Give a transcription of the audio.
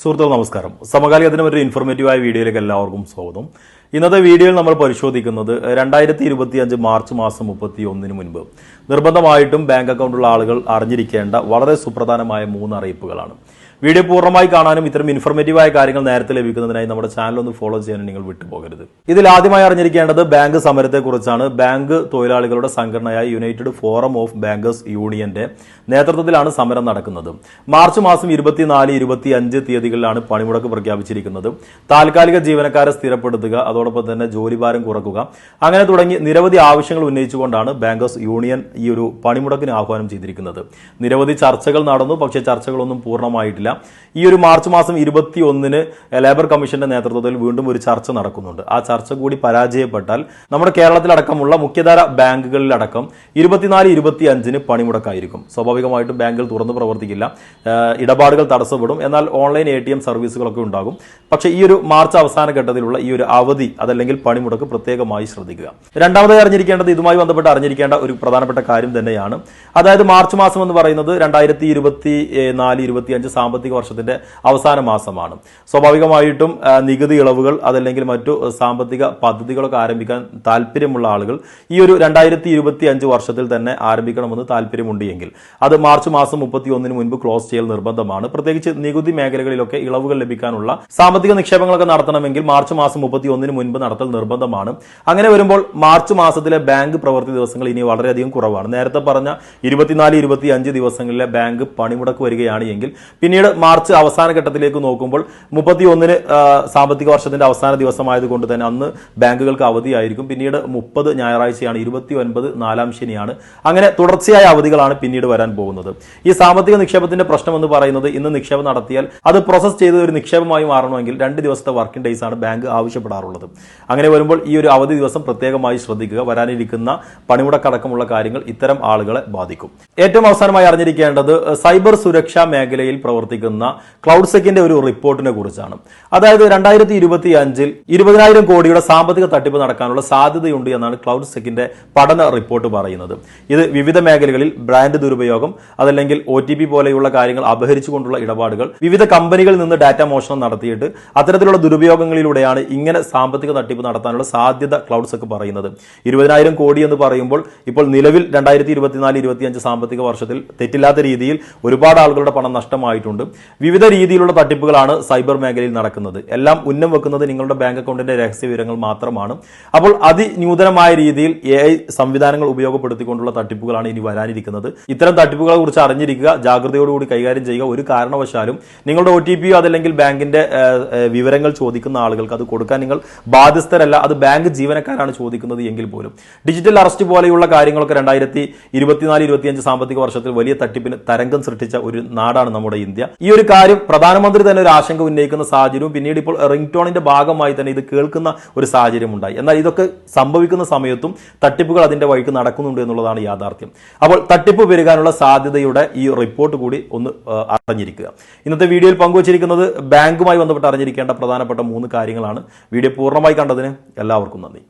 സുഹൃത്തുക്കൾ നമസ്കാരം. സമകാലിക ദിനം ഒരു ഇൻഫോർമേറ്റീവായ വീഡിയോയിലേക്ക് എല്ലാവർക്കും സ്വാഗതം. ഇന്നത്തെ വീഡിയോയിൽ നമ്മൾ പരിശോധിക്കുന്നത് രണ്ടായിരത്തി ഇരുപത്തി അഞ്ച് മാർച്ച് മാസം മുപ്പത്തി ഒന്നിന് മുൻപ്. നിർബന്ധമായിട്ടും ബാങ്ക് അക്കൗണ്ടുള്ള ആളുകൾ അറിഞ്ഞിരിക്കേണ്ട വളരെ സുപ്രധാനമായ മൂന്ന് അറിയിപ്പുകളാണ്. വീഡിയോ പൂർണമായി കാണാനും ഇത്തരം ഇൻഫോർമേറ്റീവായ കാര്യങ്ങൾ നേരത്തെ ലഭിക്കുന്നതിനായി നമ്മുടെ ചാനൽ ഒന്ന് ഫോളോ ചെയ്യാനും നിങ്ങൾ വിട്ടുപോകരുത്. ഇതിൽ ആദ്യമായി അറിഞ്ഞിരിക്കേണ്ടത് ബാങ്ക് സമരത്തെക്കുറിച്ചാണ്. ബാങ്ക് തൊഴിലാളികളുടെ സംഘടനയായ യുണൈറ്റഡ് ഫോറം ഓഫ് ബാങ്കേഴ്സ് യൂണിയന്റെ നേതൃത്വത്തിലാണ് സമരം നടക്കുന്നത്. മാർച്ച് മാസം ഇരുപത്തിനാല് ഇരുപത്തി അഞ്ച് തീയതികളിലാണ് പണിമുടക്ക് പ്രഖ്യാപിച്ചിരിക്കുന്നത്. താൽക്കാലിക ജീവനക്കാരെ സ്ഥിരപ്പെടുത്തുക അതോടൊപ്പം തന്നെ ജോലിഭാരം കുറക്കുക. അങ്ങനെ തുടങ്ങി നിരവധി ആവശ്യങ്ങൾ ഉന്നയിച്ചുകൊണ്ടാണ് ബാങ്കേഴ്സ് യൂണിയൻ ഈ ഒരു പണിമുടക്കിന് ആഹ്വാനം ചെയ്തിരിക്കുന്നത്. നിരവധി ചർച്ചകൾ നടന്നു പക്ഷേ ചർച്ചകളൊന്നും പൂർണമായിട്ടില്ല. ഈ ഒരു മാർച്ച് മാസം ഇരുപത്തി ഒന്നിന് ലേബർ കമ്മീഷന്റെ നേതൃത്വത്തിൽ വീണ്ടും ഒരു ചർച്ച നടക്കുന്നുണ്ട്. ആ ചർച്ച കൂടി പരാജയപ്പെട്ടാൽ നമ്മുടെ കേരളത്തിലടക്കമുള്ള മുഖ്യധാര ബാങ്കുകളിലടക്കം ഇരുപത്തിനാല് ഇരുപത്തി അഞ്ചിന് പണിമുടക്കായിരിക്കും. സ്വാഭാവികമായിട്ടും ബാങ്കുകൾ തുറന്നു പ്രവർത്തിക്കില്ല. ഇടപാടുകൾ തടസ്സപ്പെടും. എന്നാൽ ഓൺലൈൻ എ ടി എം സർവീസുകളൊക്കെ ഉണ്ടാകും. പക്ഷേ ഈ ഒരു മാർച്ച് അവസാന ഘട്ടത്തിലുള്ള ഈ ഒരു അവധി അതല്ലെങ്കിൽ പണിമുടക്ക് പ്രത്യേകമായി ശ്രദ്ധിക്കുക. രണ്ടാമതായി അറിഞ്ഞിരിക്കേണ്ടത് ഇതുമായി ബന്ധപ്പെട്ട് അറിഞ്ഞിരിക്കേണ്ട ഒരു പ്രധാനപ്പെട്ട കാര്യം തന്നെയാണ്. അതായത് മാർച്ച് മാസം എന്ന് പറയുന്നത് രണ്ടായിരത്തി ഇരുപത്തി നാല് ഇരുപത്തി അഞ്ച് സാമ്പത്തിക വർഷത്തിന്റെ അവസാന മാസമാണ്. സ്വാഭാവികമായിട്ടും നികുതി ഇളവുകൾ അതല്ലെങ്കിൽ മറ്റു സാമ്പത്തിക പദ്ധതികളൊക്കെ ആരംഭിക്കാൻ താല്പര്യമുള്ള ആളുകൾ ഈ ഒരു രണ്ടായിരത്തി ഇരുപത്തി അഞ്ച് വർഷത്തിൽ തന്നെ ആരംഭിക്കണമെന്ന് താല്പര്യമുണ്ട് എങ്കിൽ അത് മാർച്ച് മാസം മുപ്പത്തി ഒന്നിന് മുൻപ് ക്ലോസ് ചെയ്യൽ നിർബന്ധമാണ്. പ്രത്യേകിച്ച് നികുതി മേഖലകളിലൊക്കെ ഇളവുകൾ ലഭിക്കാനുള്ള സാമ്പത്തിക നിക്ഷേപങ്ങളൊക്കെ നടത്തണമെങ്കിൽ മാർച്ച് മാസം മുപ്പത്തി ഒന്നിന് മുൻപ് നടത്തൽ നിർബന്ധമാണ്. അങ്ങനെ വരുമ്പോൾ മാർച്ച് മാസത്തിലെ ബാങ്ക് പ്രവൃത്തി ദിവസങ്ങൾ ഇനി വളരെയധികം കുറവാണ്. നേരത്തെ പറഞ്ഞ ഇരുപത്തിനാല് ഇരുപത്തി അഞ്ച് ദിവസങ്ങളിലെ ബാങ്ക് പണിമുടക്ക് വരികയാണ് എങ്കിൽ പിന്നീട് മാർച്ച് അവസാന ഘട്ടത്തിലേക്ക് നോക്കുമ്പോൾ മുപ്പത്തി ഒന്നിന് സാമ്പത്തിക വർഷത്തിന്റെ അവസാന ദിവസമായതുകൊണ്ട് തന്നെ അന്ന് ബാങ്കുകൾക്ക് അവധിയായിരിക്കും. പിന്നീട് മുപ്പത് ഞായറാഴ്ചയാണ് ഇരുപത്തി ഒൻപത് നാലാം ശനിയാണ്. അങ്ങനെ തുടർച്ചയായ അവധികളാണ് പിന്നീട് വരാൻ പോകുന്നത്. ഈ സാമ്പത്തിക നിക്ഷേപത്തിന്റെ പ്രശ്നം എന്ന് പറയുന്നത് ഇന്ന് നിക്ഷേപം നടത്തിയാൽ അത് പ്രോസസ് ചെയ്ത് ഒരു നിക്ഷേപമായി മാറണമെങ്കിൽ രണ്ട് ദിവസത്തെ വർക്കിംഗ് ഡേയ്സ് ആണ് ബാങ്ക് ആവശ്യപ്പെടാറുള്ളത്. അങ്ങനെ വരുമ്പോൾ ഈ ഒരു അവധി ദിവസം പ്രത്യേകമായി ശ്രദ്ധിക്കുക. വരാനിരിക്കുന്ന പണിമുടക്കടക്കമുള്ള കാര്യങ്ങൾ ഇത്തരം ആളുകളെ ബാധിക്കും. ഏറ്റവും അവസാനമായി അറിഞ്ഞിരിക്കേണ്ടത് സൈബർ സുരക്ഷാ മേഖലയിൽ പ്രവർത്തിക്കുന്ന ക്ലൗഡ് സെക്കിന്റെ ഒരു റിപ്പോർട്ടിനെ കുറിച്ചാണ്. അതായത് രണ്ടായിരത്തി ഇരുപത്തി അഞ്ചിൽ ഇരുപതിനായിരം കോടിയുടെ സാമ്പത്തിക തട്ടിപ്പ് നടക്കാനുള്ള സാധ്യതയുണ്ട് എന്നാണ് ക്ലൗഡ് സെക്കിന്റെ പഠന റിപ്പോർട്ട് പറയുന്നത്. ഇത് വിവിധ മേഖലകളിൽ ബ്രാൻഡ് ദുരുപയോഗം അതല്ലെങ്കിൽ ഒ പോലെയുള്ള കാര്യങ്ങൾ അപഹരിച്ചുകൊണ്ടുള്ള ഇടപാടുകൾ വിവിധ കമ്പനികളിൽ നിന്ന് ഡാറ്റ മോഷണം നടത്തിയിട്ട് അത്തരത്തിലുള്ള ദുരുപയോഗങ്ങളിലൂടെയാണ് ഇങ്ങനെ സാമ്പത്തിക തട്ടിപ്പ് നടത്താനുള്ള സാധ്യത ക്ലൗഡ്സ് ഒക്കെ പറയുന്നത്. ഇരുപതിനായിരം കോടി എന്ന് പറയുമ്പോൾ ഇപ്പോൾ നിലവിൽ രണ്ടായിരത്തി ഇരുപത്തിനാല് ഇരുപത്തിയഞ്ച് സാമ്പത്തിക വർഷത്തിൽ തെറ്റില്ലാത്ത രീതിയിൽ ഒരുപാട് ആളുകളുടെ പണം നഷ്ടമായിട്ടുണ്ട്. വിവിധ രീതിയിലുള്ള തട്ടിപ്പുകളാണ് സൈബർ മേഖലയിൽ നടക്കുന്നത്. എല്ലാം ഉന്നം വെക്കുന്നത് നിങ്ങളുടെ ബാങ്ക് അക്കൗണ്ടിന്റെ രഹസ്യ വിവരങ്ങൾ മാത്രമാണ്. അപ്പോൾ അതിന്യൂതനമായ രീതിയിൽ എ ഐ സംവിധാനങ്ങൾ ഉപയോഗപ്പെടുത്തിക്കൊണ്ടുള്ള തട്ടിപ്പുകളാണ് ഇനി വരാനിരിക്കുന്നത്. ഇത്തരം തട്ടിപ്പുകളെ കുറിച്ച് അറിഞ്ഞിരിക്കുക ജാഗ്രതയോടുകൂടി കൈകാര്യം ചെയ്യുക. ഒരു കാരണവശാലും നിങ്ങളുടെ ഒ ടി പിയോ അതല്ലെങ്കിൽ ബാങ്കിന്റെ വിവരങ്ങൾ ചോദിക്കുന്ന ആളുകൾക്ക് അത് കൊടുക്കാൻ നിങ്ങൾ ബാധ്യസ്ഥരല്ല. അത് ബാങ്ക് ജീവനക്കാരാണ് ചോദിക്കുന്നത് എങ്കിൽ പോലും. ഡിജിറ്റൽ അറസ്റ്റ് പോലെയുള്ള കാര്യങ്ങളൊക്കെ രണ്ടായിരത്തി ഇരുപത്തിനാല് ഇരുപത്തിയഞ്ച് സാമ്പത്തിക വർഷത്തിൽ വലിയ തട്ടിപ്പിന് തരംഗം സൃഷ്ടിച്ച ഒരു നാടാണ് നമ്മുടെ ഇന്ത്യ. ഈ ഒരു കാര്യം പ്രധാനമന്ത്രി തന്നെ ഒരു ആശങ്ക ഉന്നയിക്കുന്ന സാഹചര്യവും പിന്നീട് ഇപ്പോൾ റിംഗ് ടോണിന്റെ ഭാഗമായി തന്നെ ഇത് കേൾക്കുന്ന ഒരു സാഹചര്യം ഉണ്ടായി എന്നാൽ ഇതൊക്കെ സംഭവിക്കുന്ന സമയത്തും തട്ടിപ്പുകൾ അതിന്റെ വഴിക്ക് നടക്കുന്നുണ്ട് എന്നുള്ളതാണ് യാഥാർത്ഥ്യം. അപ്പോൾ തട്ടിപ്പ് പെരുകാനുള്ള സാധ്യതയുടെ ഈ റിപ്പോർട്ട് കൂടി ഒന്ന് അറിഞ്ഞിരിക്കുക. ഇന്നത്തെ വീഡിയോയിൽ പങ്കുവച്ചിരിക്കുന്നത് ബാങ്കുമായി ബന്ധപ്പെട്ട് അറിഞ്ഞിരിക്കേണ്ട പ്രധാനപ്പെട്ട മൂന്ന് കാര്യങ്ങളാണ്. വീഡിയോ പൂർണമായി കണ്ടതിന് എല്ലാവർക്കും നന്ദി.